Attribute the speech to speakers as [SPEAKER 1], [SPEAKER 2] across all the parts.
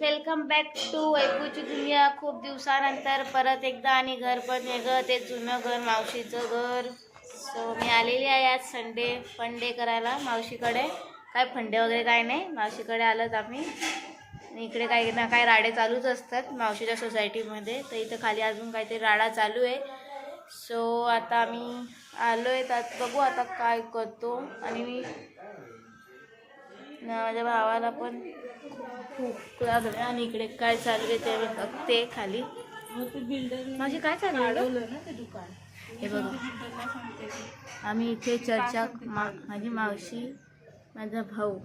[SPEAKER 1] Welcome back to वैभूची दुनिया खूप दिवसानंतर परत एकदा आणि घर पण वेगळं ते जुनं घर मावशीचं घर. सो मी आलेली आहे आज संडे फंडे करायला मावशीकडे. काय फंडे वगैरे काय नाही मावशीकडे आलोच आम्ही. इकडे काही ना काही राडे चालूच असतात मावशीच्या सोसायटीमध्ये तर इथं खाली अजून काहीतरी राडा चालू आहे. सो आता आम्ही आलो आहे त्यात बघू आता काय करतो. आणि मी माझ्या भावाला पण खूप लागलं आणि इकडे काय चालू आहे ते मी बघते खाली. माझे काय चालू आहे दुकान हे बघा. आम्ही इथे चर्चा मा माझी मावशी माझा भाऊ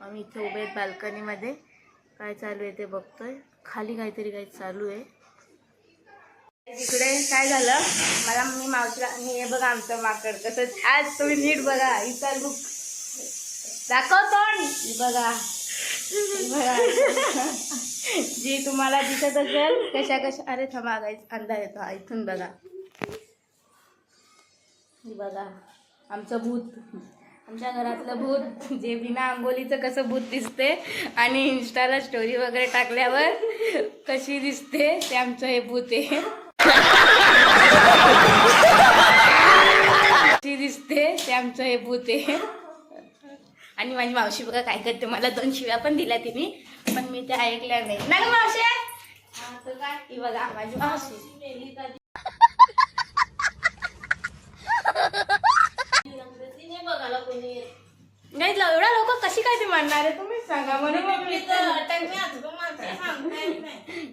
[SPEAKER 1] आम्ही इथे उभे आहेत बाल्कनीमध्ये. काय चालू आहे ते बघतोय. खाली काहीतरी काही चालू आहे. इकडे काय झालं? मला मी मावशीला आणि हे बघा आमचं माकड कसं आज तुम्ही नीट बघा. इतर बुक दाखव तोंड. बघा. बघा. जी तुम्हाला दिसत असेल कशा कशा अरे थांबा गाईस अंदाज येतो हा, इथून बघा. बघा. आमचं भूत. आमच्या घरातलं भूत जे बिना आंघोलीचं कसं भूत दिसते आणि इंस्टाला स्टोरी वगैरे टाकल्यावर कशी दिसते ते आमचं हे भूत आहे. कशी दिसते ते आमचं हे भूत आहे. आणि माझी मावशी बघा काय करते. मला दोन शिव्या पण दिल्या तिने पण मी त्या ऐकल्या नाही. ना गं मावशी? हा, बघा माझी मावशी. नाही एवढ्या लोक कशी काय ती म्हणणार आहे तुम्हीच सांगा. म्हणून मी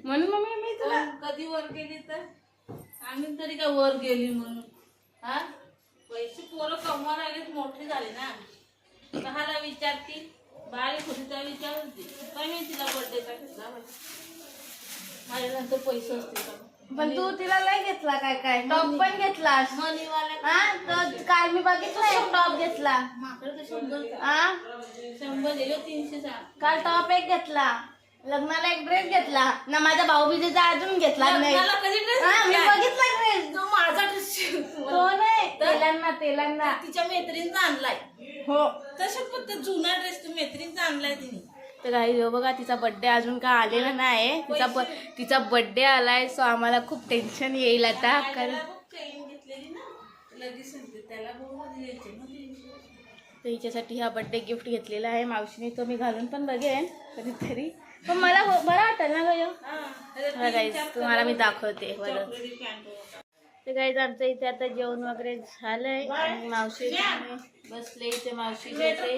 [SPEAKER 1] म्हणून मग मी- मी तुला
[SPEAKER 2] कधी वर गेली तर? आम्ही तरी काय वर गेली म्हणून? हा? पैसे पोरं कमवा लागले मोठी झाली ना. कहाला विचारती बारीक होती त्या विचार होती. काय मी तिला बर्थडेचा घेतला पैसे असते का
[SPEAKER 1] पण तू तिला लय घेतला काय काय? टॉप पण घेतलास.
[SPEAKER 2] मनीवाल्या
[SPEAKER 1] हा? तर काल मी बघितला एक टॉप घेतला.
[SPEAKER 2] माकडे तर शंभर.
[SPEAKER 1] हा
[SPEAKER 2] शंभर दिले तीनशेचा
[SPEAKER 1] काल टॉप एक घेतला. लग्नाला एक ड्रेस घेतला. ना माझ्या भाऊबीजेचा अजून घेतला नाही
[SPEAKER 2] लग्नाला कधी dress
[SPEAKER 1] हा, मी
[SPEAKER 2] घेतलाय?
[SPEAKER 1] बघितला ड्रेस
[SPEAKER 2] तो माझा ड्रेस
[SPEAKER 1] तो नाही तेलांना. तेलांना
[SPEAKER 2] तिच्या मैत्रिणीचा आणलाय.
[SPEAKER 1] हो.
[SPEAKER 2] तशाच पद्धत जुना ड्रेस तू मैत्रिणीचा आणलाय तिने.
[SPEAKER 1] तर काही हो बघा तिचा बर्थडे अजून का आलेला नाही तिचा ब तिचा बर्थडे आलाय सो आम्हाला खूप टेन्शन येईल आता. कारण तर हिच्यासाठी हा बर्थडे गिफ्ट घेतलेला आहे. मावशीने तो मी घालून पण बघेन कधीतरी. पण मला हो- बरं वाटेल ना गं तुम्हाला मी दाखवते बरं. तर काही आमचं इथे आता जेवण वगैरे झालंय. आणि मावशी बसले इथे मावशी जेवते.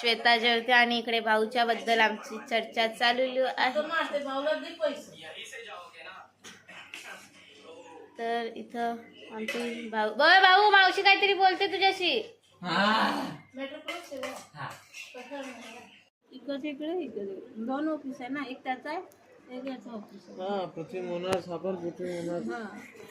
[SPEAKER 1] श्वेता जेवते आणि इकडे भाऊच्या बद्दल आमची चर्चा चालू आहे.
[SPEAKER 2] मारते भाऊला दे पैसे.
[SPEAKER 1] तर इथं आमची भाऊ बघ भाऊ मावशी काहीतरी बोलते तुझ्याशी.
[SPEAKER 2] इकडे इकडे इकडे. दोन ऑफिस आहे ना एक त्याचा आहे.
[SPEAKER 3] हा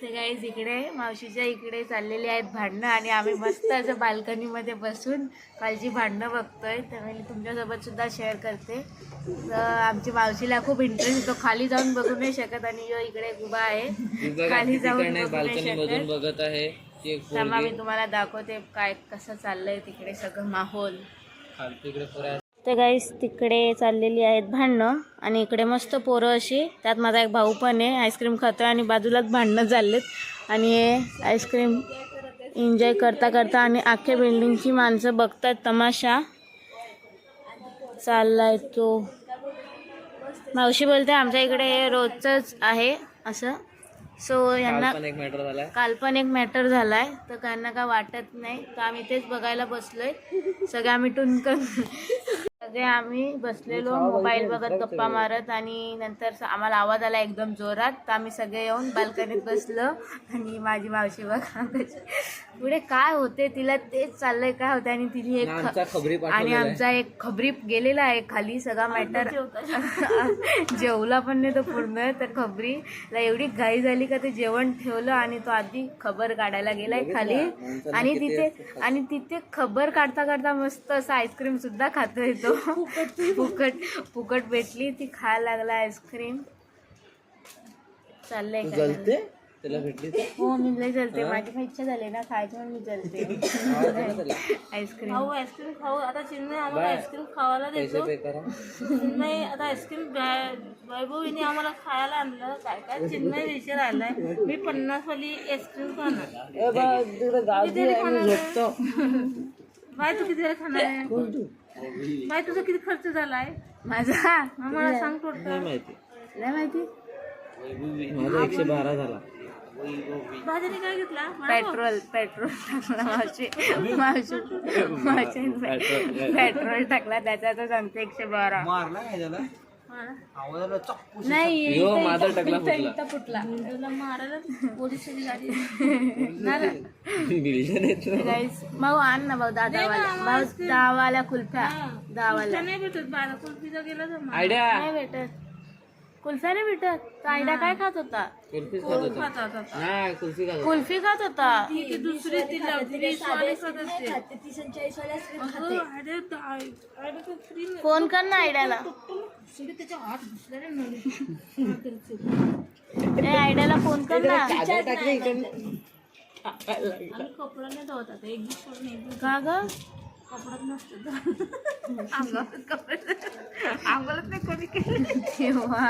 [SPEAKER 1] गाईज इकडे मावशीच्या इकडे चाललेली आहेत भांडणं आणि आम्ही मस्त असं बाल्कनीमध्ये बसून कालची भांडणं बघतोय. त्यामुळे मी तुमच्यासोबत सुद्धा शेअर करते. तर आमची मावशीला खूप इंटरेस्ट येतो खाली जाऊन बघू नाही शकत आणि यो इकडे उभा आहे. खाली जाऊन बघू
[SPEAKER 3] बाल्कनी
[SPEAKER 1] नाही
[SPEAKER 3] मधून
[SPEAKER 1] शकत.
[SPEAKER 3] बघत आहे. एक पोरगी
[SPEAKER 1] मी तुम्हाला दाखवते काय कसं चाललंय तिकडे सगळं माहोल.
[SPEAKER 3] खालती इकडे पोऱ्या
[SPEAKER 1] तर गाईस तिकडे चाललेली आहेत भांडणं आणि इकडे मस्त पोरं अशी. त्यात माझा एक भाऊ पण आहे आईस्क्रीम खातोय आणि बाजूलाच भांडणं चाललेत आणि हे आईस्क्रीम एन्जॉय करता करता आणि अख्ख्या बिल्डिंगची माणसं बघतात तमाशा. चाललाय तो. मावशी बोलते आमच्या इकडे हे रोजचंच आहे असं. सो यांना काल पण एक मॅटर झालाय. तर त्यांना काय वाटत नाही. तर आम्ही तेच बघायला बसलोय. सगळे आम्ही टुनकन सगळे आम्ही बसलेलो मोबाईल बघत गप्पा मारत आणि नंतर स- आम्हाला आवाज आला एकदम जोरात. तर आम्ही सगळे येऊन बाल्कनीत बसलो आणि माझी मावशी बघा पुढे काय होते तिला तेच चाललंय काय होते आणि तिने एक ख-
[SPEAKER 3] खबरी
[SPEAKER 1] आणि. आमचा एक खबरी गेलेला आहे खाली सगळा मॅटर जेवला पण नाही तो पूर्ण तर खबरीला एवढी घाई झाली का ते जेवण ठेवलं आणि तो आधी खबर काढायला गेलाय खाली. आणि तिथे आणि तिथे खबर काढता काढता मस्त असं आईस्क्रीम सुद्धा खातोय तो. फुकट फुकट भेटली ती खायला लागला आईस्क्रीम चाललंय
[SPEAKER 3] तू
[SPEAKER 1] काय
[SPEAKER 3] जलते? तुला भेटली
[SPEAKER 1] हो मी लय जलते. माझी पण इच्छा झाली ना खायची म्हणून मी जलते. आईस्क्रीम.
[SPEAKER 2] खाऊ आईस्क्रीम खाऊ. आता चिन्मय आम्हाला. आईस्क्रीम खावायला देतो. चिन्मय आता आईस्क्रीम वैभवीने आम्हाला खायला आणलं. काय काय? चिन्मय विषय राहिलाय मी पन्नास वाली आईस्क्रीम खाणार. बाय तू किती वेळ खाणार आहे? बाय तुझा किती खर्च झालाय?
[SPEAKER 1] माझा?
[SPEAKER 2] आम्हाला सांग टोटल.
[SPEAKER 3] नाही माहिती.
[SPEAKER 1] नाही माहिती?
[SPEAKER 3] माझा एकशे बारा झाला.
[SPEAKER 2] भाजीने काय घेतला?
[SPEAKER 1] पेट्रोल पेट्रोल टाकला मावशी. मावशी मावशी पेट्रोल टाकला त्याचा तो सांगते एकशे बारा.
[SPEAKER 3] मारला काय झाला.
[SPEAKER 1] नाही
[SPEAKER 3] यो माझा
[SPEAKER 1] इथं-
[SPEAKER 3] टकला
[SPEAKER 1] इथं-
[SPEAKER 3] फुटला.
[SPEAKER 1] इथं फुटला.
[SPEAKER 2] तुला मारायला पोलिसाची गाडी
[SPEAKER 3] बिल्डर येत
[SPEAKER 1] गाईस भाऊ आण ना भाऊ दादावाल्या भाऊ कुल्फ्या
[SPEAKER 2] नाही भेटत बारा कुल्फीचा गेला तर
[SPEAKER 3] आयडिया.
[SPEAKER 1] नाही भेटत. कुल्फ्या नाही भेटत तो आयडा काय खात होता?
[SPEAKER 3] कुल्फीच खात होता.
[SPEAKER 2] खाता होता.
[SPEAKER 3] नाही कुल्फी खात होता.
[SPEAKER 1] कुल्फी खात होता?
[SPEAKER 2] ती ती दुसरी ती लवची स्वाली खात असते अगं, अरे दा- अरे तो free नाही.
[SPEAKER 1] फोन कर ना आयड्याला
[SPEAKER 2] शेवटी त्याच्या हात घुसला रे नळी.
[SPEAKER 1] ए आयड्याला फोन कर ना.
[SPEAKER 3] काजळ टाकले इकडनं
[SPEAKER 2] आम्ही कपडा नाही धुवत आता एक दिवस सोडून एक दिवस.
[SPEAKER 1] का ग?
[SPEAKER 2] कपडाच नसतं अंगावर कपडे अंगालाच नाही
[SPEAKER 1] तेव्हा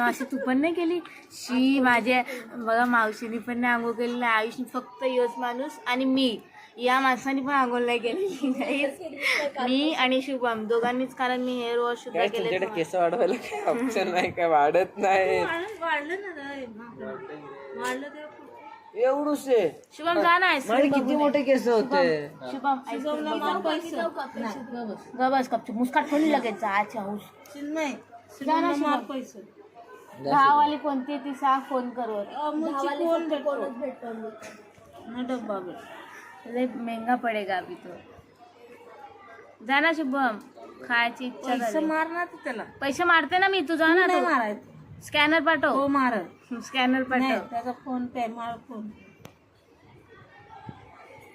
[SPEAKER 1] अशी तू पण नाही केली? शी माझ्या बघा मावशीने पण नाही आंघोळ केली नाही आयुषने फक्त योच माणूस आणि मी. या माणसाने पण आंघोळ नाही केली Guys, मी आणि शुभम दोघांनीच. कारण मी हेअर वॉश सुद्धा
[SPEAKER 3] काय
[SPEAKER 1] केले
[SPEAKER 3] तुमच्याकडे केस वाढवायला काय ऑप्शन नाही काय वाढत नाही.
[SPEAKER 2] वाढलं ना रे. वाढलं ते
[SPEAKER 3] एवढूच आहे.
[SPEAKER 1] शुभम जा ना
[SPEAKER 3] माझे किती मोठे केस होते.
[SPEAKER 1] शुभम
[SPEAKER 2] शिवमला मार पैसे.
[SPEAKER 1] गबस कपची मुस्काट खोली लगेच. जा अच्छा हुश
[SPEAKER 2] चिन्मय
[SPEAKER 1] जा ना
[SPEAKER 2] शिवमला मार
[SPEAKER 1] शुभम
[SPEAKER 2] पैसे.
[SPEAKER 1] दहावाली कोणती ती सांग फोन कर
[SPEAKER 2] अमूलची कोण भेटतो? ना डब्बा भेट
[SPEAKER 1] लय महंगा पडेगा अभी तो. जा ना शुभम. खायची इच्छा
[SPEAKER 2] पैसे
[SPEAKER 1] झाली.
[SPEAKER 2] मार ना तू त्याला.
[SPEAKER 1] पैसे मारते ना मी तू जा ना.
[SPEAKER 2] मारायचं.
[SPEAKER 1] स्कॅनर पाठव.
[SPEAKER 2] हो मारत
[SPEAKER 1] स्कॅनर
[SPEAKER 2] नाही
[SPEAKER 1] पाठव
[SPEAKER 2] त्याचा फोन पे मार फोन.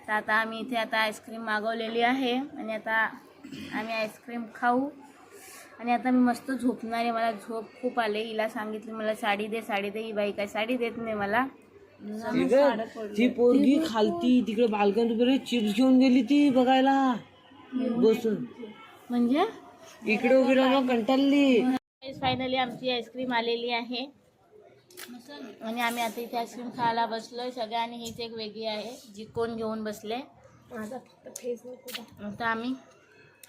[SPEAKER 1] तर आता आम्ही इथे आता आईस्क्रीम मागवलेली आहे. आणि आता आम्ही आईस्क्रीम खाऊ. आणि आता मी मस्त झोपणार आहे. मला झोप खूप आले. हिला सांगितली मला साडी दे साडी दे. ही बाई काय साडी देत नाही मला.
[SPEAKER 3] ती पोरगी खालती तिकडे बाल्कन वगैरे चिप्स घेऊन गेली ती बघायला. बसून.
[SPEAKER 1] म्हणजे?
[SPEAKER 3] इकडे उभी राहून कंटाळली.
[SPEAKER 1] फायनली आमची आईस्क्रीम आलेली आहे. आणि आम्ही आता इथे आईस्क्रीम खायला बसलोय. सगळ्या आणि हीच एक वेगळी आहे जी कोण घेऊन बसले. आता आम्ही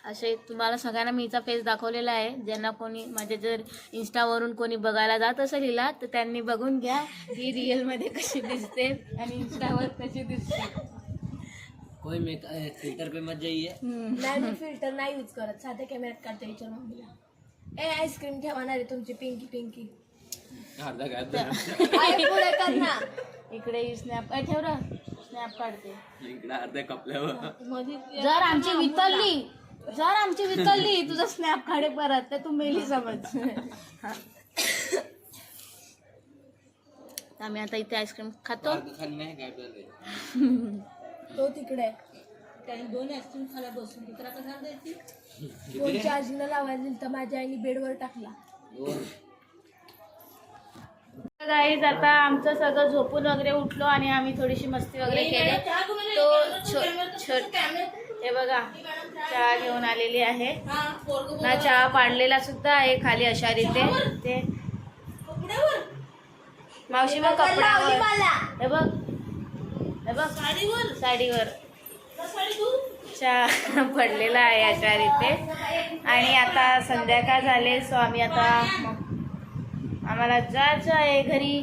[SPEAKER 1] असे तुम्हाला सगळ्यांना मी हिचा फेस दाखवलेला आहे. ज्यांना कोणी माझ्या जर इंस्टावरून कोणी बघायला जात असेल हिला तर त्यांनी बघून घ्या. ही रिअलमध्ये कशी दिसते आणि इंस्टावर कशी दिसते.
[SPEAKER 3] कोई फिल्टर पे मत जाइए.
[SPEAKER 4] फिल्टर नाही यूज करत. साध्या कॅमेऱ्यात काढते विचार मम्मीला. ए आईस्क्रीम ठेवणार आहे तुमची पिंकी पिंकी.
[SPEAKER 3] अर्धा काय
[SPEAKER 4] आई पुढे कर ना.
[SPEAKER 1] इकडे स्नॅप ठेव र. स्नॅप काढते.
[SPEAKER 3] इकडे अर्ध्या कपल्यावर
[SPEAKER 2] मध्ये
[SPEAKER 1] जर आमची वितरली जर आमची वितरली तुझा स्नॅप काढे परत तर तू मेली समज. हा. आम्ही आता इथे आईस्क्रीम खातो.
[SPEAKER 3] नाही काय.
[SPEAKER 4] तो तिकडे. आहे.
[SPEAKER 2] त्याने दोन आईस्क्रीम खाला बसून तुला कसा द्यायची
[SPEAKER 4] फोन चार्जिंगला लावायला दिलं तर माझ्या आईने बेडवर टाकला.
[SPEAKER 1] गाईज आता आमचं सगळं झोपून वगैरे उठलो आणि आम्ही थोडीशी मस्ती वगैरे केली. तो छोट हे बघा चहा घेऊन आलेली आहे. ना चहा पाडलेला सुद्धा आहे खाली अशा रीते. ते मावशी बघ कपड्यावर. हे बघ. हे बघ.
[SPEAKER 2] साडीवर?
[SPEAKER 1] साडीवर. चहा पडलेला आहे अशा रीते आणि आता संध्याकाळ झाले सो आम्ही आता आम्हाला जायचं आहे घरी.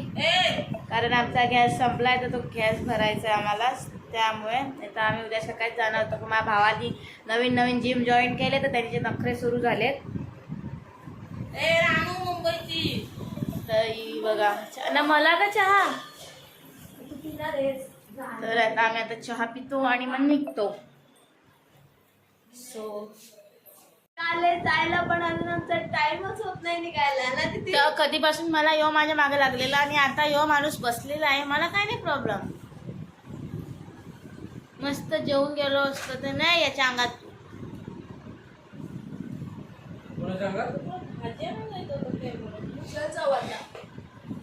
[SPEAKER 1] कारण आमचा गॅस संपलाय तर तो गॅस भरायचा आहे आम्हाला. त्यामुळे आता आम्ही उद्या सकाळी जाणार होतो माझ्या भावानी नवीन नवीन जिम जॉईन केले तर त्यांचे नखरे सुरू झालेत. तर बघा च- ना मला का चहा?
[SPEAKER 4] तू पिणार आहेस.
[SPEAKER 1] तर आता आम्ही आता चहा पितो आणि मग निघतो. सो
[SPEAKER 4] चालेल जायला पण अजून आमचा टाइमच होत नाही निघायला. ना तिथे
[SPEAKER 1] तर कधीपासून मला यो माझ्या मागे लागलेला आणि आता यो माणूस बसलेला आहे. मला काय नाही प्रॉब्लेम मस्त जेवून गेलो असतो तर नाही याच्या अंगात.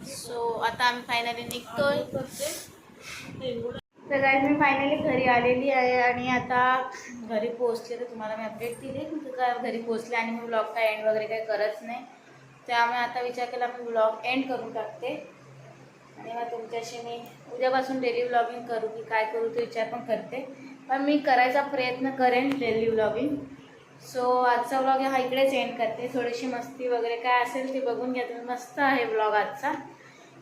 [SPEAKER 1] सो आता आम्ही फायनली निघतोय.
[SPEAKER 2] करते
[SPEAKER 1] तर गाईज मी फायनली घरी आलेली आहे आणि आता घरी पोहोचले तर तुम्हाला मी अपडेट दिली. का घरी पोहोचले आणि मी ब्लॉग काय एंड वगैरे काही करत नाही. त्यामुळे आता विचार केला मी ब्लॉग एंड करून टाकते. आणि मग तुमच्याशी मी उद्यापासून डेली व्लॉगिंग करू की काय करू ते विचार पण करते. पण मी करायचा प्रयत्न करेन डेली व्लॉगिंग सो आजचा व्लॉग हा इकडेच एंड करते. थोडीशी मस्ती वगैरे काय असेल ते बघून घ्या. तुम्ही मस्त आहे व्लॉग आजचा.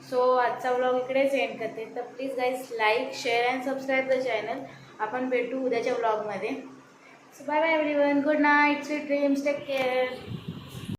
[SPEAKER 1] सो आजचा व्लॉग इकडेच एंड करते. तर please guys like share and subscribe the channel आपण भेटू उद्याच्या व्लॉगमध्ये so bye bye everyone good night sweet dreams take care